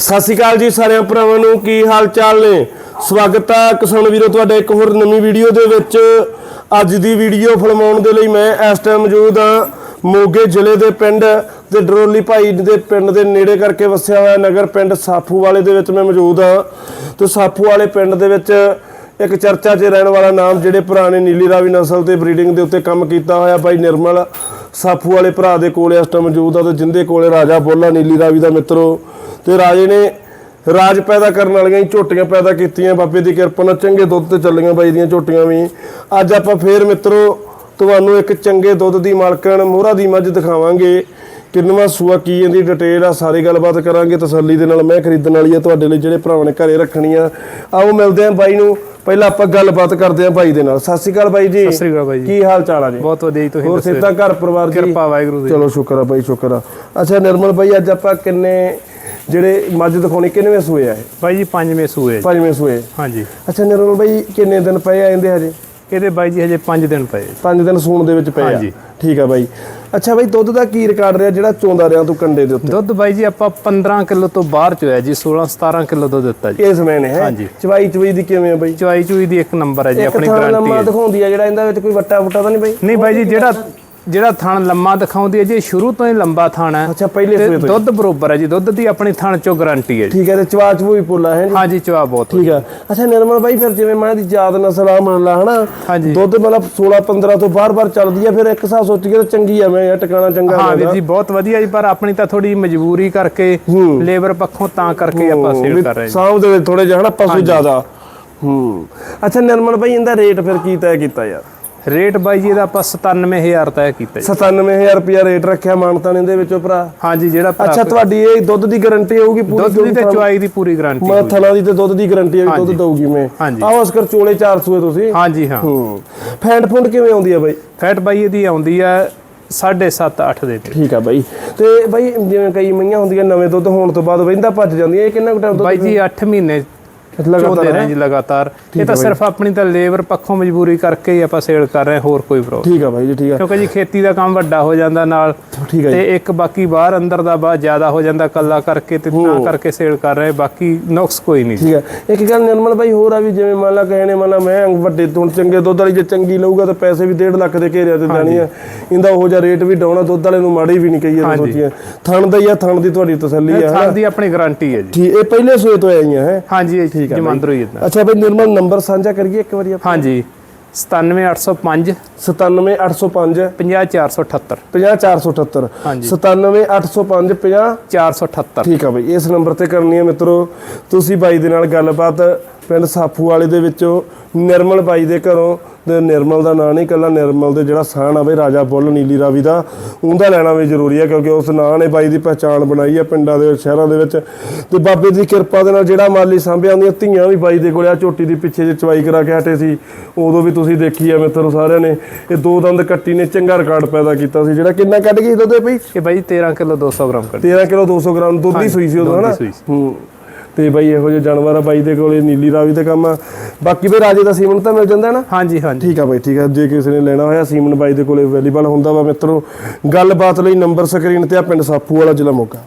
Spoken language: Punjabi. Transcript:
ਸਤਿ ਸ਼੍ਰੀ ਅਕਾਲ ਜੀ ਸਾਰਿਆਂ ਭਰਾਵਾਂ ਨੂੰ, ਕੀ ਹਾਲ ਚਾਲ ਨੇ? ਸਵਾਗਤ ਹੈ ਕਿਸਾਨ ਵੀਰੋ ਤੁਹਾਡੇ ਇੱਕ ਹੋਰ ਨਵੀਂ ਵੀਡੀਓ ਦੇ ਵਿੱਚ। ਅੱਜ ਦੀ ਵੀਡੀਓ ਫਿਲਮਾਉਣ ਦੇ ਲਈ ਮੈਂ ਇਸ ਟਾਈਮ ਮੌਜੂਦ ਹਾਂ। ਮੋਗੇ ਜ਼ਿਲ੍ਹੇ ਦੇ ਪਿੰਡ ਤੇ ਡਰੋਲੀ ਭਾਈ ਦੇ ਪਿੰਡ ਦੇ ਨੇੜੇ ਕਰਕੇ ਵਸਿਆ ਹੋਇਆ ਨਗਰ ਪਿੰਡ ਸਾਫੂ ਵਾਲੇ ਦੇ ਵਿੱਚ ਮੈਂ ਮੌਜੂਦ ਹਾਂ। ਤੇ ਸਾਫੂ ਵਾਲੇ ਪਿੰਡ ਦੇ ਵਿੱਚ ਇੱਕ ਚਰਚਾ 'ਚ ਰਹਿਣ ਵਾਲਾ ਨਾਮ ਜਿਹੜੇ ਪੁਰਾਣੇ ਨੀਲੀ ਰਾਵੀ ਨਸਲ ਤੇ ਬਰੀਡਿੰਗ ਦੇ ਉੱਤੇ ਕੰਮ ਕੀਤਾ ਹੋਇਆ ਬਾਈ ਨਿਰਮਲ। ਸਾਫੂ ਵਾਲੇ ਭਰਾ ਦੇ ਕੋਲੇ ਇਸ ਟਾਈਮ ਮੌਜੂਦ ਆ ਤੇ ਜਿੰਦੇ ਕੋਲੇ ਰਾਜਾ ਬੋਲਾ ਨੀਲੀ ਰਾਵੀ ਦਾ ਮਿੱਤਰੋ। ਤੇ ਰਾਜੇ ਨੇ ਰਾਜ ਪੈਦਾ ਕਰਨ ਵਾਲੀਆਂ ਹੀ ਝੋਟੀਆਂ ਪੈਦਾ ਕੀਤੀਆਂ। ਬਾਬੇ ਦੀ ਕਿਰਪਾ ਨਾਲ ਚੰਗੇ ਦੁੱਧ ਤੇ ਚੱਲੀਆਂ ਬਾਈ ਦੀਆਂ ਝੋਟੀਆਂ ਵੀ। ਅੱਜ ਆਪਾਂ ਫੇਰ ਮਿੱਤਰੋ, ਤੁਹਾਨੂੰ ਇੱਕ ਚੰਗੇ ਦੁੱਧ ਦੀ ਮਾਲਕਣ ਮੋਹਰਾ ਦੀ ਮੱਝ ਦਿਖਾਵਾਂਗੇ। ਕਿੰਨਵਾਂ ਸੂਆ ਕੀ ਇਹਦੀ ਡਿਟੇਲ ਆ ਸਾਰੀ ਗੱਲਬਾਤ ਕਰਾਂਗੇ ਤਸੱਲੀ ਦੇ ਨਾਲ। ਮੈਂ ਖਰੀਦਣ ਵਾਲੀ ਆ ਤੁਹਾਡੇ ਲਈ ਜਿਹੜੇ ਭਰਾਵਾਂ ਨੇ ਘਰੇ ਰੱਖਣੀ ਆ ਆਓ ਮਿਲਦੇ ਆਂ ਬਾਈ ਨੂੰ। ਪਹਿਲਾਂ ਆਪਾਂ ਗੱਲਬਾਤ ਕਰਦੇ ਆਂ ਬਾਈ ਦੇ ਨਾਲ। ਸਤਿ ਸ਼੍ਰੀ ਅਕਾਲ ਬਾਈ ਜੀ। ਸਤਿ ਸ੍ਰੀ ਅਕਾਲ ਬਾਈ ਜੀ। ਕੀ ਹਾਲ ਚਾਲ ਆ ਜੀ? ਬਹੁਤ ਵਧੀਆ ਜੀ ਤੁਸੀਂ ਹੋਰ ਸਿੱਧਾ ਘਰ ਪਰਿਵਾਰ ਜੀ ਕਿਰਪਾ ਵਾਹਿਗੁਰੂ ਦੀ। ਚਲੋ ਸ਼ੁਕਰ ਆ ਬਾਈ ਸ਼ੁਕਰ ਆ। ਅੱਛਾ ਨਿਰਮਲ ਬਾਈ ਅੱਜ ਆਪਾਂ ਕਿੰਨੇ ਜਿਹੜੇ ਮੱਝ ਦਿਖਾਉਣੀ ਕਿੰਨਵੇਂ ਸੂਏ ਆ ਇਹ? ਬਾਈ ਜੀ ਪੰਜਵੇਂ ਸੂਏ ਪੰਜਵੇਂ ਸੂਏ। ਹਾਂਜੀ। ਅੱਛਾ ਨਿਰਮਲ ਬਾਈ ਕਿੰਨੇ ਦਿਨ ਪਏ ਆ ਇਹਦੇ ਹਜੇ? ਇਹਦੇ ਬਾਈ ਜੀ ਹਜੇ 5 ਦਿਨ ਪਏ। ਪੰਜ ਦਿਨ ਸੂਣ ਦੇ ਵਿੱਚ ਪਏ ਆ। ਹਾਂਜੀ। ਠੀਕ ਆ ਬਾਈ। ਅੱਛਾ ਬਾਈ ਦੁੱਧ ਦਾ ਕੀ ਰਿਕਾਰਡ ਰਿਹਾ ਜਿਹੜਾ ਚੋਂਦਾ ਰਿਆਂ ਤੂੰ ਕੰਡੇ ਦੇ ਉੱਤੇ? ਦੁੱਧ ਬਾਈ ਜੀ ਆਪਾਂ 15 ਕਿਲੋ ਤੋਂ ਬਾਹਰ ਚ ਹੋਇਆ ਜੀ 16 17 ਕਿਲੋ ਦੁੱਧ ਦਿੱਤਾ ਜੀ। ਇਸ ਸਮੇਂ ਨੇ ਹੈ? ਹਾਂਜੀ। ਚਵਾਈ ਚਵਾਈ ਦੀ ਕਿਵੇਂ ਆ ਬਾਈ? ਚਵਾਈ ਚੂਈ ਦੀ ਇੱਕ ਨੰਬਰ ਹੈ ਜੀ ਇੱਕ ਆਪਣੀ ਥਾਂ ਗਾਰੰਟੀ ਲੰਮਾ ਹੈ ਦਿਖਾਉਂਦੀ ਆ ਜਿਹੜਾ ਇਹਦਾ ਵਿੱਚ ਕੋਈ ਵੱਟਾ ਵੁੱਟਾ ਤਾਂ ਨਹੀਂ ਬਾਈ? ਨਹੀਂ ਬਾਈ ਜੀ ਜਿਹੜਾ ਜਿਹੜਾ ਥਣ ਲੰਮਾ ਦਿਖਾਉਂਦੀ ਹੈ ਜੀ ਸ਼ੁਰੂ ਤੋਂ ਹੀ ਲੰਬਾ ਥਣ ਹੈ। ਅੱਛਾ ਪਹਿਲੇ ਸੂਏ ਤੋਂ ਹੀ। ਦੁੱਧ ਬਰੋਬਰ ਹੈ ਜੀ ਦੁੱਧ ਦੀ ਆਪਣੀ ਥਣ ਚੋਂ ਗਾਰੰਟੀ ਹੈ ਜੀ। ਠੀਕ ਹੈ ਤੇ ਚਵਾ ਚਵੂਈ ਪੁੱਲਾ ਹੈ ਜੀ। ਹਾਂਜੀ ਚਵਾ ਬਹੁਤ ਠੀਕ ਆ ਅੱਛਾ ਨਿਰਮਲ ਬਾਈ ਫਿਰ ਜਿਵੇਂ ਮਾਂ ਦੀ ਯਾਦ ਨਸਲ ਆ ਮੰਨ ਲਾ ਹਨਾ। ਦੁੱਧ ਮਤਲਬ 16 15 ਤੋਂ ਬਾਰ-ਬਾਰ ਚੱਲਦੀ ਆ ਫਿਰ ਇੱਕ ਹਿਸਾਬ ਸੋਚ ਕੇ ਤਾਂ ਚੰਗੀ ਆ ਮੈਂ ਯਾਰ ਟਿਕਾਣਾ ਚੰਗਾ ਹਾਂ ਵੀਰ ਜੀ ਬਹੁਤ ਵਧੀਆ ਜੀ ਪਰ ਆਪਣੀ ਤਾਂ ਥੋੜੀ ਮਜਬੂਰੀ ਕਰਕੇ ਹੂੰ। ਲੇਬਰ ਪੱਖੋਂ ਤਾਂ ਕਰਕੇ ਆਪਾਂ ਸੇਲ ਕਰ ਰਹੇ ਹਾਂ ਸਾਹਮ ਦੇ ਥੋੜੇ ਜਿਹਾ ਹਨਾ ਪਸ਼ੂ ਜ਼ਿਆਦਾ। ਹੂੰ। ਅੱਛਾ ਨਿਰਮਲ ਬਾਈ ਇਹਦਾ ਰੇਟ ਫਿਰ ਕੀ ਤੈਅ ਕੀਤਾ ਯਾਰ? ਰੇਟ ਬਾਈ ਜੀ ਇਹਦਾ ਆਪਾਂ 97000 ਤੈਅ ਕੀਤਾ ਜੀ। 97000 ਰੁਪਿਆ ਰੇਟ ਰੱਖਿਆ ਮਾਨਤਾਨ ਇਹਦੇ ਵਿੱਚੋਂ ਭਰਾ। ਹਾਂਜੀ ਜਿਹੜਾ ਭਰਾ ਅੱਛਾ ਤੁਹਾਡੀ ਇਹ ਦੁੱਧ ਦੀ ਗਾਰੰਟੀ ਹੋਊਗੀ ਪੂਰੀ ਦੁੱਧ ਦੀ ਤੇ ਚੁਆਈ ਦੀ ਪੂਰੀ ਗਾਰੰਟੀ ਮੈਂ ਥਣਾ ਦੀ ਤੇ ਦੁੱਧ ਦੀ ਗਾਰੰਟੀ ਵੀ ਦੁੱਧ। ਦਊਗੀ ਮੈਂ। ਆਓ ਅਸਕਰ ਚੋਲੇ 400 ਹੈ ਤੁਸੀਂ। ਹਾਂਜੀ ਹਾਂ। ਹੂੰ। ਫੈਂਟ ਫੁੰਡ ਕਿਵੇਂ ਆਉਂਦੀ ਆ ਬਾਈ? ਫੈਟ ਬਾਈ ਇਹਦੀ ਆਉਂਦੀ ਆ 7.5 8 ਦੇ ਵਿੱਚ ਠੀਕ ਆ ਬਾਈ। ਤੇ ਬਾਈ ਜਿਵੇਂ ਕਈ ਮਈਆਂ ਹੁੰਦੀਆਂ ਨਵੇਂ ਦੁੱਧ ਹੋਣ ਤੋਂ ਬਾਅਦ ਵਹਿੰਦਾ ਭੱਜ ਜਾਂਦੀਆਂ ਇਹ ਕਿੰਨਾ ਕੁ ਟਾਈਮ ਦੁੱਧ ਬਾਈ ਜੀ 8 ਮਹੀਨੇ ਲਗਾਤਾਰ ਰਹੇ ਜੀ ਲਗਾਤਾਰ। ਇਹ ਤਾਂ ਸਿਰਫ ਆਪਣੀ ਤਾਂ ਲੇਬਰ ਪੱਖੋਂ ਮਜਬੂਰੀ ਕਰਕੇ ਹੀ ਆਪਾਂ ਸੇਲ ਕਰ ਰਹੇ ਹਾਂ ਹੋਰ ਕੋਈ ਪ੍ਰੋਬਲਮ ਠੀਕ ਆ ਬਾਈ ਜੀ ਠੀਕ ਆ। ਕਿਉਂਕਿ ਜੀ ਖੇਤੀ ਦਾ ਕੰਮ ਵੱਡਾ ਹੋ ਜਾਂਦਾ ਨਾਲ ਠੀਕ ਆ ਤੇ ਇੱਕ ਬਾਕੀ ਬਾਹਰ ਅੰਦਰ ਦਾ ਬਾਅਦ ਜ਼ਿਆਦਾ ਹੋ ਜਾਂਦਾ ਕੱਲਾ ਕਰਕੇ ਤੇ ਤਾਂ ਕਰਕੇ ਸੇਲ ਕਰ ਰਹੇ ਬਾਕੀ ਨੁਕਸ ਕੋਈ ਨਹੀਂ ਠੀਕ ਆ। ਇੱਕ ਗੱਲ ਨਿਰਮਲ ਬਾਈ ਹੋਰ ਆ ਵੀ ਜਿਵੇਂ ਮੰਨ ਲਾ ਕਹੇ ਨੇ ਮੰਨ ਲਾ ਮੈਂ ਵੱਡੇ ਤੋਂ ਚੰਗੇ ਦੁੱਧ ਵਾਲੀ ਜੇ ਚੰਗੀ ਲਊਗਾ ਤਾਂ ਪੈਸੇ ਵੀ 1.5 ਲੱਖ ਦੇ ਘੇਰਿਆ ਤੇ ਜਾਣੀ ਆ। ਇਹਦਾ ਉਹ ਜਿਹਾ ਰੇਟ ਵੀ ਡਾਉਣਾ ਦੁੱਧ ਵਾਲੇ ਨੂੰ ਮਾੜੀ ਵੀ ਨਹੀਂ ਕਹੀਏ ਤਾਂ ਸੋਚੀਏ। ਥਣ ਦਾ ਹੀ ਆ ਥਣ ਦੀ ਤੁਹਾਡੀ ਤਸੱਲੀ ਆ ਥਾਂ ਦੀ ਆਪਣੀ ਗਾਰੰਟੀ ਹੈ ਜੀ। ਠੀਕ ਇਹ ਪਹਿਲੇ ਸੂਏ ਤੋਂ ਆਈਆਂ ਹੈ। ਹਾਂਜੀ ਇਹ ਜਮੰਦਰੋ ਹੀ ਇਦਾਂ ਅੱਛਾ ਬਾਈ ਨਿਰਮਲ ਨੰਬਰ ਸਾਂਝਾ ਕਰੀਏ ਇੱਕ ਵਾਰੀ ਆਪਾਂ। ਹਾਂਜੀ 97805 97805 50478 50478 ਹਾਂਜੀ। 97805 50 478 ਠੀਕ ਆ ਬਈ ਇਸ ਨੰਬਰ ਤੇ ਕਰਨੀ ਹੈ ਮਿੱਤਰੋ ਤੁਸੀਂ ਬਾਈ ਦੇ ਨਾਲ ਗੱਲਬਾਤ ਪਿੰਡ ਸਾਫੂ ਵਾਲੇ ਦੇ ਵਿੱਚੋਂ ਨਿਰਮਲ ਬਾਈ ਦੇ ਘਰੋਂ ਤੇ ਨਿਰਮਲ ਦਾ ਨਾਂ ਨਹੀਂ ਕੱਲਾ ਨਿਰਮਲ ਦੇ ਜਿਹੜਾ ਸਾਨ ਆ ਬਈ ਰਾਜਾ ਬੁੱਲ ਨੀਲੀ ਰਾਵੀ ਦਾ ਉਹਦਾ ਲੈਣਾ ਵੀ ਜ਼ਰੂਰੀ ਆ ਕਿਉਂਕਿ ਉਸ ਨਾਂ ਨੇ ਬਾਈ ਦੀ ਪਛਾਣ ਬਣਾਈ ਆ ਪਿੰਡਾਂ ਦੇ ਸ਼ਹਿਰਾਂ ਦੇ ਵਿੱਚ। ਤੇ ਬਾਬੇ ਦੀ ਕਿਰਪਾ ਦੇ ਨਾਲ ਜਿਹੜਾ ਮਾਲੀ ਸਾਂਭਿਆ ਹੁੰਦੀਆਂ ਧੀਆਂ ਵੀ ਬਾਈ ਦੇ ਕੋਲੇ ਆ ਝੋਟੀ ਦੀ ਪਿੱਛੇ ਜੇ ਚਵਾਈ ਕਰਾ ਕੇ ਹਟੇ ਸੀ। ਉਦੋਂ ਵੀ ਤੁਸੀਂ ਦੇਖੀ ਆ ਮਿੱਤਰੋ ਸਾਰਿਆਂ ਨੇ ਇਹ ਦੋ ਦੰਦ ਕੱਟੀ ਨੇ ਚੰਗਾ ਰਿਕਾਰਡ ਪੈਦਾ ਕੀਤਾ ਸੀ ਜਿਹੜਾ ਕਿੰਨਾ ਕੱਢ ਗਈ ਦੁੱਧ ਬਈ? ਇਹ ਬਾਈ 13 ਕਿਲੋ 200 ਗ੍ਰਾਮ ਕਰ 13 ਕਿਲੋ 200 ਗ੍ਰਾਮ ਦੁੱਧ ਦੀ ਸੂਈ ਸੀ ਉਦੋਂ ਹਨਾ। ਹੂੰ। ਤੇ ਬਾਈ ਇਹੋ ਜਿਹੇ ਜਾਨਵਰ ਆ ਬਾਈ ਦੇ ਕੋਲੇ ਨੀਲੀ ਰਾਵੀ ਤੇ ਕੰਮ ਆ। ਬਾਕੀ ਬਈ ਰਾਜੇ ਦਾ ਸੀਮਨ ਤਾਂ ਮਿਲ ਜਾਂਦਾ ਨਾ? ਹਾਂਜੀ ਹਾਂਜੀ। ਠੀਕ ਆ ਬਾਈ ਠੀਕ ਆ। ਜੇ ਕਿਸੇ ਨੇ ਲੈਣਾ ਹੋਇਆ ਸੀਮਨ ਬਾਈ ਦੇ ਕੋਲੇ ਅਵੇਲੇਬਲ ਹੁੰਦਾ ਵਾ ਮਿੱਤਰੋ ਗੱਲਬਾਤ ਲਈ ਨੰਬਰ ਸਕਰੀਨ ਤੇ ਆ ਪਿੰਡ ਸਾਫੂ ਵਾਲਾ ਜ਼ਿਲ੍ਹਾ ਮੋਗਾ।